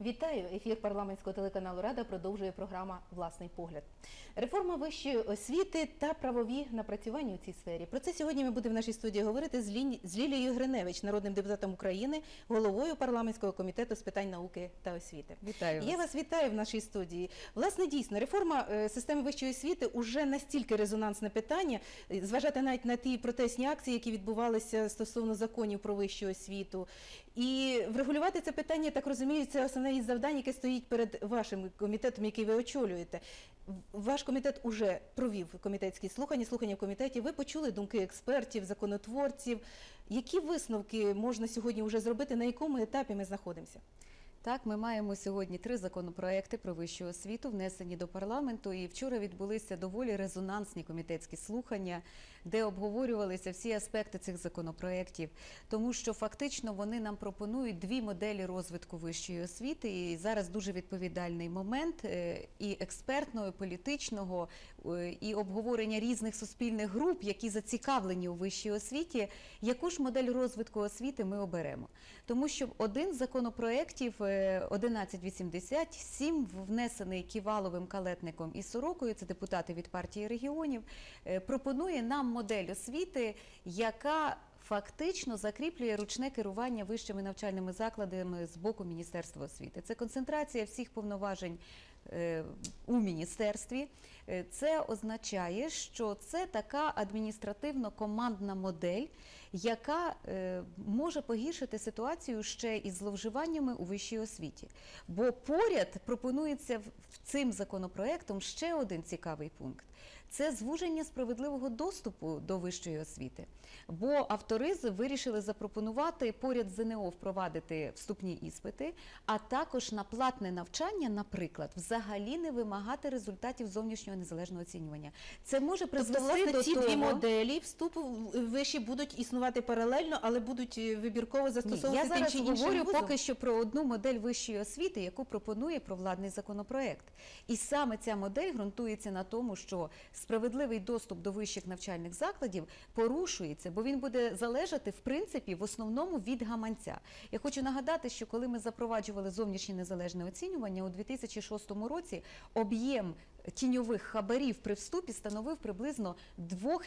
Вітаю! Ефір парламентського телеканалу Рада продовжує програма Власний погляд. Реформа вищої освіти та правові напрацювання у цій сфері. Про це сьогодні ми будемо в нашій студії говорити з, Лі... з Лілією Гриневич, народним депутатом України, головою парламентського комітету з питань науки та освіти. Вітаю Я вас. вас вітаю в нашій студії. Власне, дійсно, реформа е, системи вищої освіти уже настільки резонансне питання, е, зважати навіть на ті протестні акції, які відбувалися стосовно законів про вищу освіту. І врегулювати це питання, я так розумію, це основне із завдань, яке стоїть перед вашим комітетом, який ви очолюєте. Ваш комітет уже провів комітетські слухання, слухання в комітеті. Ви почули думки експертів, законотворців. Які висновки можна сьогодні вже зробити? На якому етапі ми знаходимося? Так, ми маємо сьогодні три законопроекти про вищу освіту, внесені до парламенту. І вчора відбулися доволі резонансні комітетські слухання, де обговорювалися всі аспекти цих законопроєктів, тому що фактично вони нам пропонують дві моделі розвитку вищої освіти. І зараз дуже відповідальний момент е, і експертного, і політичного, е, і обговорення різних суспільних груп, які зацікавлені у вищій освіті. Яку ж модель розвитку освіти ми оберемо? Тому що один з законопроєктів е, 1187, внесений Ківаловим, Калетником і Сорокою, це депутати від партії регіонів, е, пропонує нам модель освіти, яка Фактично закріплює ручне керування вищими навчальними закладами з боку Міністерства освіти. Це концентрація всіх повноважень е, у міністерстві. Е, Це означає, що це така адміністративно-командна модель, яка е, може погіршити ситуацію ще із зловживаннями у вищій освіті. Бо поряд пропонується цим законопроектом ще один цікавий пункт. Це звуження справедливого доступу до вищої освіти. Бо автори вирішили запропонувати поряд з ЗНО впровадити вступні іспити, а також на платне навчання, наприклад, взагалі не вимагати результатів зовнішнього незалежного оцінювання. Це може призвести Тобто, власне, до ці того... дві моделі вступу виші будуть існувати паралельно, але будуть е, вибірково Ні, застосовувати я зараз говорю поки що про одну модель вищої освіти, яку пропонує провладний законопроект. І саме ця модель ґрунтується на тому, що справедливий доступ до вищих навчальних закладів порушується, бо він буде залежати в принципі в основному від гаманця. Я хочу нагадати, що коли ми запроваджували зовнішнє незалежне оцінювання у 2006 році, об'єм тіньових хабарів при вступі становив приблизно 2,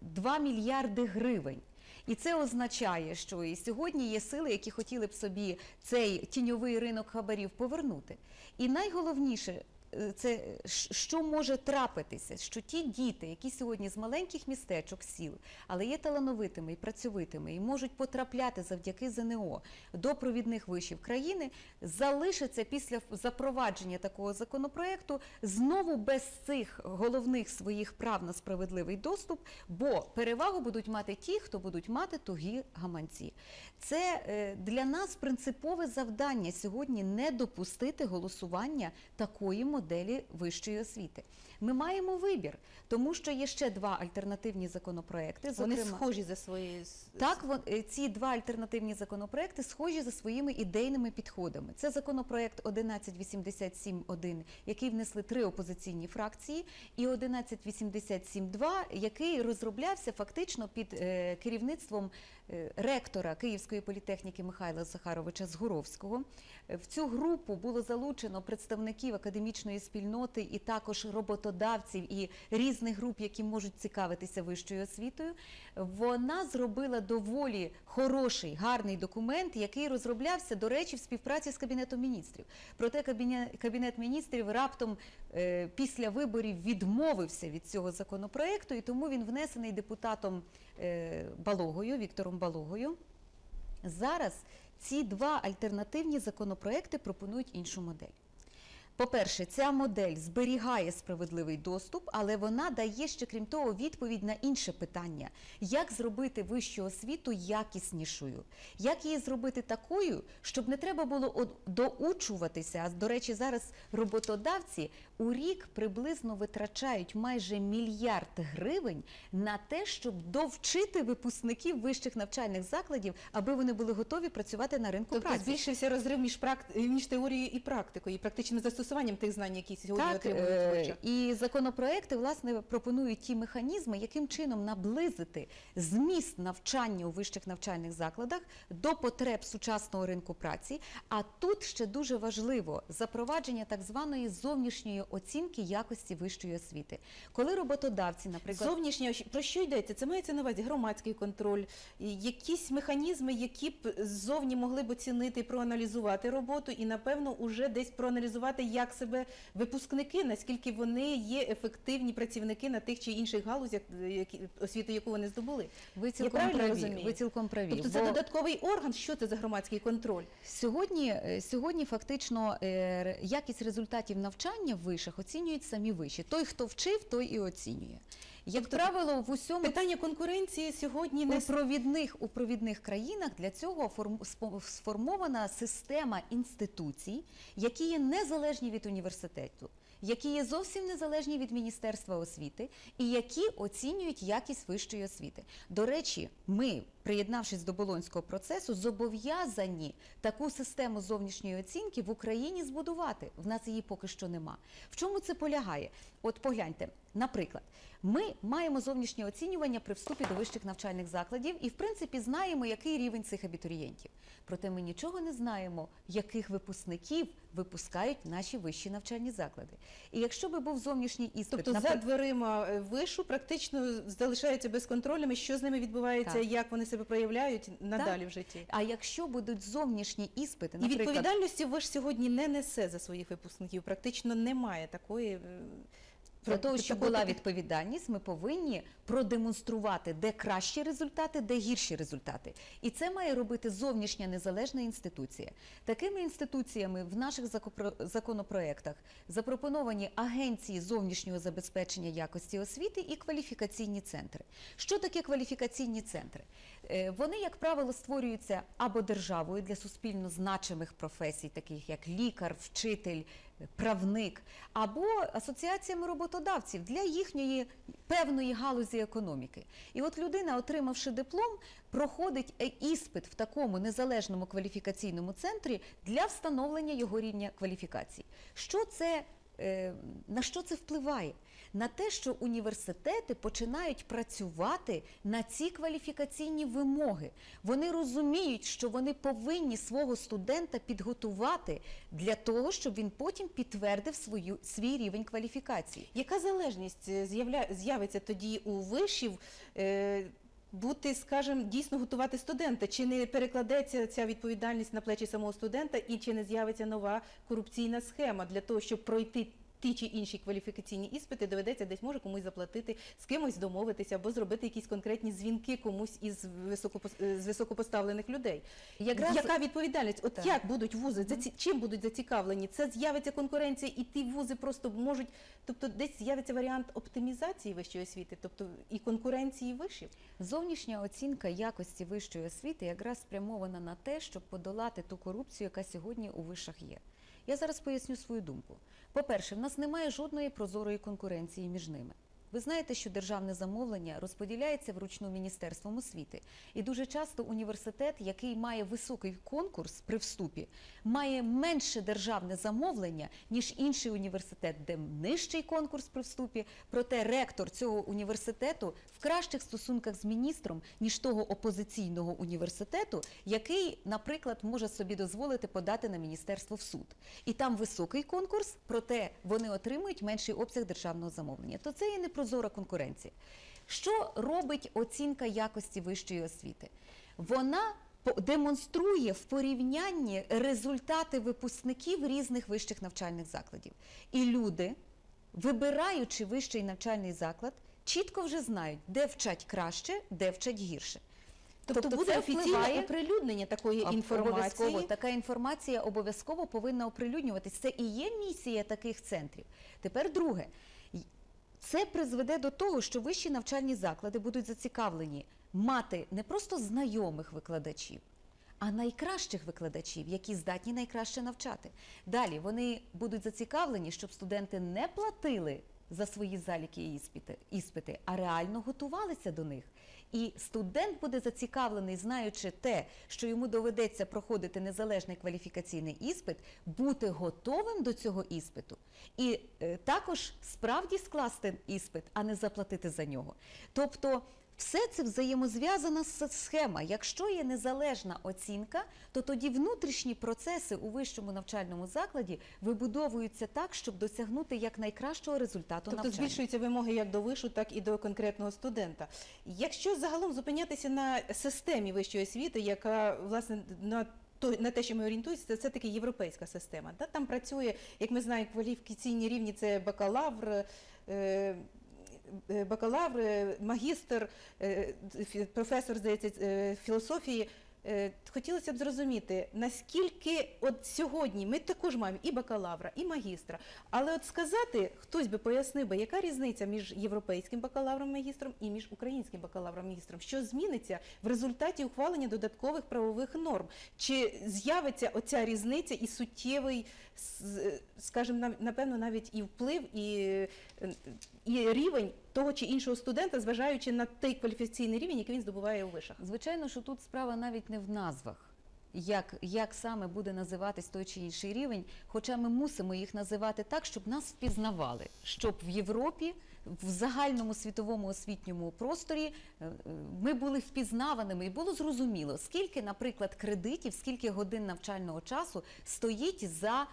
2 мільярди гривень. І це означає, що і сьогодні є сили, які хотіли б собі цей тіньовий ринок хабарів повернути. І найголовніше. Це що може трапитися, що ті діти, які сьогодні з маленьких містечок сіл, але є талановитими і працьовитими, і можуть потрапляти завдяки ЗНО до провідних вишів країни, залишаться після запровадження такого законопроекту знову без цих головних своїх прав на справедливий доступ, бо перевагу будуть мати ті, хто будуть мати тугі гаманці. Це е, для нас принципове завдання сьогодні не допустити голосування такої моделі вищої освіти. Ми маємо вибір, тому що є ще два альтернативні законопроекти. Вони зокрема- схожі за своєю так, вон- е, ці два альтернативні законопроекти схожі за своїми ідейними підходами. Це законопроект 1187.1, який внесли три опозиційні фракції, і 1187.2, який розроблявся фактично під е, керівництвом е, ректора Київської політехніки Михайла Захаровича Згуровського. Е, В цю групу було залучено представників академічної спільноти і також роботодавців і різних груп, які можуть цікавитися вищою освітою. Вона зробила доволі хороший, гарний документ, який розроблявся, до речі, в співпраці з Кабінетом міністрів. Проте Кабінет міністрів раптом е, після виборів відмовився від цього законопроекту, і тому він внесений депутатом е, Балогою, Віктором Балогою. Зараз ці два альтернативні законопроекти пропонують іншу модель. По-перше, ця модель зберігає справедливий доступ, але вона дає ще крім того відповідь на інше питання: як зробити вищу освіту якіснішою, як її зробити такою, щоб не треба було доучуватися. А до речі, зараз роботодавці у рік приблизно витрачають майже мільярд гривень на те, щоб довчити випускників вищих навчальних закладів, аби вони були готові працювати на ринку Тобто праці. збільшився розрив між, практ... між теорією і практикою, і практичним застосуванням застосуванням тих знань, які сьогодні Так, отримують е, і законопроекти власне пропонують ті механізми, яким чином наблизити зміст навчання у вищих навчальних закладах до потреб сучасного ринку праці. А тут ще дуже важливо запровадження так званої зовнішньої оцінки якості вищої освіти, коли роботодавці, наприклад, Зовнішнє ощ- про що йдеться? Це мається на увазі громадський контроль, якісь механізми, які б ззовні могли б оцінити, проаналізувати роботу, і напевно уже десь проаналізувати, як себе випускники, наскільки вони є ефективні працівники на тих чи інших галузях, е, які освіту, яку вони здобули. ви цілком правильно праві. розумію? Ви цілком праві. Тобто це бо- додатковий орган. Що це за громадський контроль? Сьогодні, е, сьогодні фактично е, якість результатів навчання в вишах оцінюють самі виші. Той, хто вчив, той і оцінює. Як Тобто правило, в усьому Питання конкуренції сьогодні у не провідних у провідних країнах для цього форм- сформована система інституцій, які є незалежні від університету, які є зовсім незалежні від міністерства освіти, і які оцінюють якість вищої освіти. До речі, ми, приєднавшись до болонського процесу, зобов'язані таку систему зовнішньої оцінки в Україні збудувати. В нас її поки що нема. В чому це полягає? От погляньте, наприклад, ми маємо зовнішнє оцінювання при вступі до вищих навчальних закладів і, в принципі, знаємо, який рівень цих абітурієнтів. Проте ми нічого не знаємо, яких випускників випускають наші вищі навчальні заклади. І якщо би був зовнішній іспит, Тобто за дверима вишу практично залишаються безконтрольними, що з ними відбувається, Так. як вони себе проявляють надалі в житті. а якщо будуть зовнішні іспити, І відповідальності ви ж сьогодні не несе за своїх випускників. Практично немає такої. Для про- того, щоб була відповідальність, ми повинні продемонструвати, де кращі результати, де гірші результати. І це має робити зовнішня незалежна інституція. Такими інституціями в наших законопроектах запропоновані агенції зовнішнього забезпечення якості освіти і кваліфікаційні центри. Що таке кваліфікаційні центри? Е, Вони, як правило, створюються або державою для суспільно значимих професій, таких як лікар, вчитель, правник, або асоціаціями роботодавців для їхньої певної галузі економіки. І от людина, отримавши диплом, проходить е, іспит в такому незалежному кваліфікаційному центрі для встановлення його рівня кваліфікації. Що це, е, на що це впливає? На те, що університети починають працювати на ці кваліфікаційні вимоги. Вони розуміють, що вони повинні свого студента підготувати для того, щоб він потім підтвердив свою свій рівень кваліфікації. Яка залежність е, з'явиться тоді у вишів? Е... Бути, скажімо, дійсно готувати студента, чи не перекладеться ця відповідальність на плечі самого студента, і чи не з'явиться нова корупційна схема для того, щоб пройти ті чи інші кваліфікаційні іспити, доведеться десь може комусь заплатити, з кимось домовитися або зробити якісь конкретні дзвінки комусь із високопос- з високопоставлених людей. Якраз- Яка відповідальність? От Так. як будуть вузи, заці... чим будуть зацікавлені? Це з'явиться конкуренція, і ті вузи просто можуть, тобто десь з'явиться варіант оптимізації вищої освіти, тобто і конкуренції вишів. Зовнішня оцінка якості вищої освіти якраз спрямована на те, щоб подолати ту корупцію, яка сьогодні у вишах є. Я зараз поясню свою думку. По-перше, в нас немає жодної прозорої конкуренції між ними. Ви знаєте, що державне замовлення розподіляється вручну Міністерством освіти. І дуже часто університет, який має високий конкурс при вступі, має менше державне замовлення, ніж інший університет, де нижчий конкурс при вступі. Проте ректор цього університету в кращих стосунках з міністром, ніж того опозиційного університету, який, наприклад, може собі дозволити подати на міністерство в суд. І там високий конкурс, проте вони отримують менший обсяг державного замовлення. То це є непрозора конкуренція. Що робить оцінка якості вищої освіти? Вона демонструє в порівнянні результати випускників різних вищих навчальних закладів. І люди, вибираючи вищий навчальний заклад, чітко вже знають, де вчать краще, де вчать гірше. Тобто, буде це офіційне оприлюднення такої Обов'язково інформації. така інформація обов'язково повинна оприлюднюватись. Це і є місія таких центрів. Тепер друге. Це призведе до того, що вищі навчальні заклади будуть зацікавлені мати не просто знайомих викладачів, а найкращих викладачів, які здатні найкраще навчати. Далі вони будуть зацікавлені, щоб студенти не платили за свої заліки і іспити, а реально готувалися до них. І студент буде зацікавлений, знаючи те, що йому доведеться проходити незалежний кваліфікаційний іспит, бути готовим до цього іспиту, і е, також справді скласти іспит, а не заплатити за нього. Тобто. Все це взаємозв'язана схема. Якщо є незалежна оцінка, то тоді внутрішні процеси у вищому навчальному закладі вибудовуються так, щоб досягнути якнайкращого результату Тобто навчання. збільшуються вимоги як до вишу, так і до конкретного студента. Якщо загалом зупинятися на системі вищої освіти, яка власне на то на те, що ми орієнтуємося, це все-таки європейська система. Там працює, як ми знаємо, кваліфікаційні рівні це бакалавр. Е, Бакалавр, е, магістр, е, професор, здається, філософії. Хотілося б зрозуміти, наскільки от сьогодні ми також маємо і бакалавра, і магістра. Але от сказати, хтось би пояснив би, яка різниця між європейським бакалавром магістром і між українським бакалавром магістром, що зміниться в результаті ухвалення додаткових правових норм? Чи з'явиться оця різниця і суттєвий, скажімо, напевно, навіть і вплив, і, і рівень того чи іншого студента, зважаючи на той кваліфікаційний рівень, який він здобуває у вишах? Звичайно, що тут справа навіть не в назвах. Як, як саме буде називатись той чи інший рівень, хоча ми мусимо їх називати так, щоб нас впізнавали, щоб в Європі, в загальному світовому освітньому просторі е, е, ми були впізнаваними і було зрозуміло, скільки, наприклад, кредитів, скільки годин навчального часу стоїть за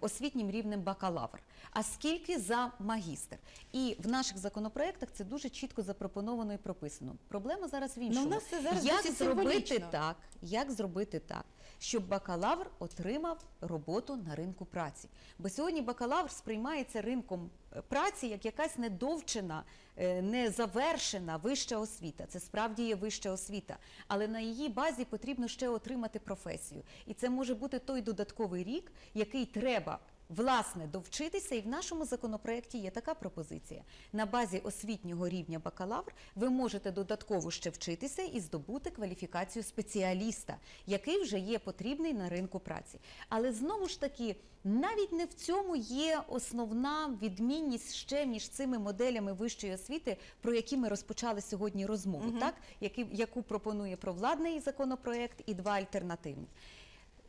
освітнім рівнем бакалавр, а скільки за магістр. І в наших законопроектах це дуже чітко запропоновано і прописано. Проблема зараз в іншому. Ну, у нас це зараз як зробити так, як зробити так, щоб бакалавр отримав роботу на ринку праці. Бо сьогодні бакалавр сприймається ринком е, праці як якась недовчена, е, незавершена вища освіта. Це справді є вища освіта, але на її базі потрібно ще отримати професію. І це може бути той додатковий рік, який треба. Власне, довчитися, і в нашому законопроекті є така пропозиція. На базі освітнього рівня бакалавр ви можете додатково ще вчитися і здобути кваліфікацію спеціаліста, який вже є потрібний на ринку праці. Але знову ж таки, навіть не в цьому є основна відмінність ще між цими моделями вищої освіти, про які ми розпочали сьогодні розмову, так які, яку пропонує провладний законопроект і два альтернативні.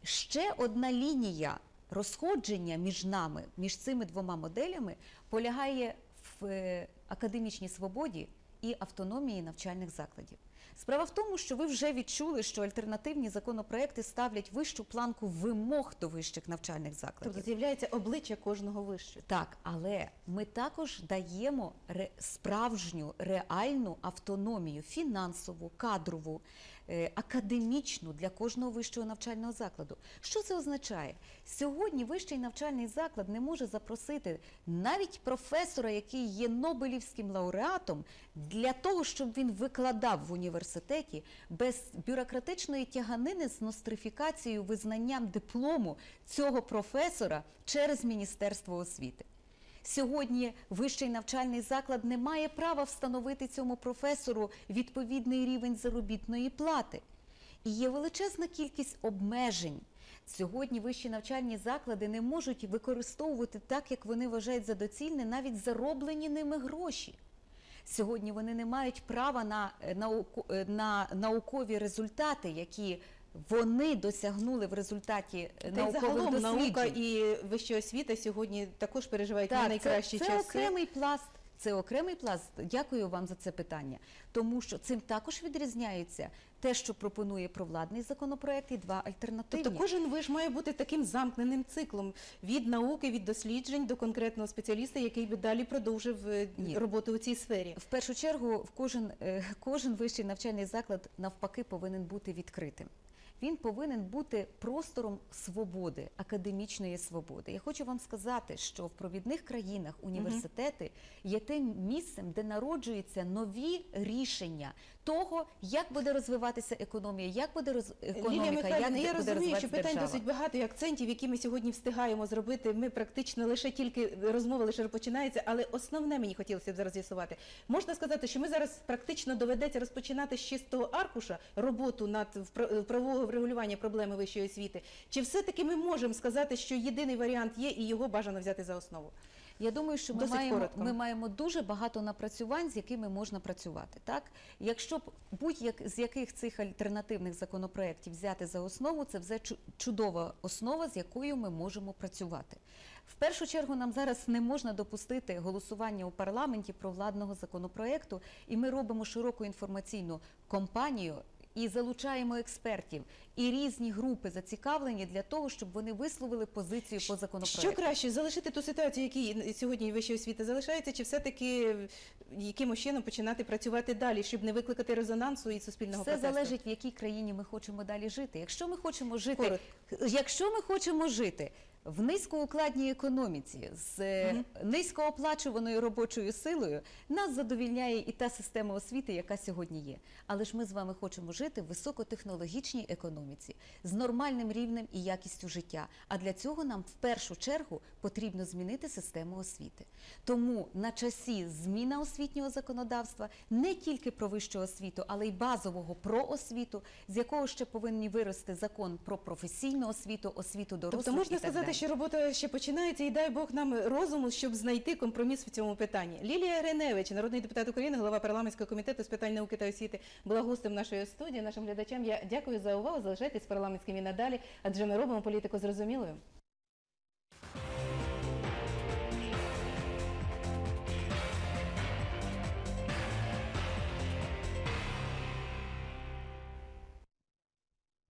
Ще одна лінія розходження між нами, між цими двома моделями, полягає в е, академічній свободі і автономії навчальних закладів. Справа в тому, що ви вже відчули, що альтернативні законопроекти ставлять вищу планку вимог до вищих навчальних закладів. Тобто з'являється обличчя кожного вишу. Так, але ми також даємо ре, справжню реальну автономію фінансову, кадрову, е, академічну для кожного вищого навчального закладу. Що це означає? Сьогодні вищий навчальний заклад не може запросити навіть професора, який є Нобелівським лауреатом, для того, щоб він викладав в університеті без бюрократичної тяганини з нострифікацією, визнанням диплому цього професора через Міністерство освіти. Сьогодні вищий навчальний заклад не має права встановити цьому професору відповідний рівень заробітної плати. І є величезна кількість обмежень. Сьогодні вищі навчальні заклади не можуть використовувати так, як вони вважають за доцільне, навіть зароблені ними гроші. Сьогодні вони не мають права на, е, науку, е, на наукові результати, які вони досягнули в результаті е, Та наукових загалом досліджень. наука і вища освіта сьогодні також переживають не найкращі це, це часи. окремий пласт. Це окремий пласт. Дякую вам за це питання. Тому що цим також відрізняється те, що пропонує провладний законопроект, і два альтернативні. Тобто кожен виш має бути таким замкненим циклом від науки, від досліджень до конкретного спеціаліста, який би далі продовжив е, Ні. роботу у цій сфері. В першу чергу, в кожен, е, кожен вищий навчальний заклад навпаки повинен бути відкритим. Він повинен бути простором свободи, академічної свободи. Я хочу вам сказати, що в провідних країнах університети є тим місцем, де народжуються нові рішення того, як буде розвиватися економія, як буде роз... економіка, Лілія як Михайлівна, я розумію, що питань держава. досить багато і акцентів, які ми сьогодні встигаємо зробити. Ми практично лише тільки розмова лише починається, але основне мені хотілося б зараз з'ясувати. Можна сказати, що ми зараз практично доведеться розпочинати з чистого аркуша роботу над правового врегулювання проблеми вищої освіти. Чи все-таки ми можемо сказати, що єдиний варіант є і його бажано взяти за основу? Я думаю, що ми Досить маємо, коротко. ми маємо дуже багато напрацювань, з якими можна працювати. Так, якщо б будь-як з яких цих альтернативних законопроєктів взяти за основу, це вже чу- чудова основа, з якою ми можемо працювати. В першу чергу нам зараз не можна допустити голосування у парламенті про владного законопроекту, і ми робимо широку інформаційну кампанію. І залучаємо експертів і різні групи зацікавлені для того, щоб вони висловили позицію по законопроекту. Що краще залишити ту ситуацію, якій сьогодні вища освіта залишається, чи все-таки якимось чином починати працювати далі, щоб не викликати резонансу і суспільного Все протесту? залежить, в якій країні ми хочемо далі жити. Якщо ми хочемо жити, Коротко. якщо ми хочемо жити в низькоукладній економіці з е, низькооплачуваною робочою силою, нас задовільняє і та система освіти, яка сьогодні є. Але ж ми з вами хочемо жити в високотехнологічній економіці з нормальним рівнем і якістю життя. А для цього нам в першу чергу потрібно змінити систему освіти. Тому на часі зміна освітнього законодавства не тільки про вищу освіту, але й базового про освіту, з якого ще повинні вирости закон про професійну освіту, освіту дорослих. Тобто можна і так сказати, далі. Що робота ще починається, і дай Бог нам розуму, щоб знайти компроміс в цьому питанні. Лілія Реневич, народний депутат України, голова парламентського комітету з питань науки та освіти, була гостем нашої студії. Нашим глядачам я дякую за увагу. Залишайтесь парламентськими і надалі, адже ми робимо політику зрозумілою.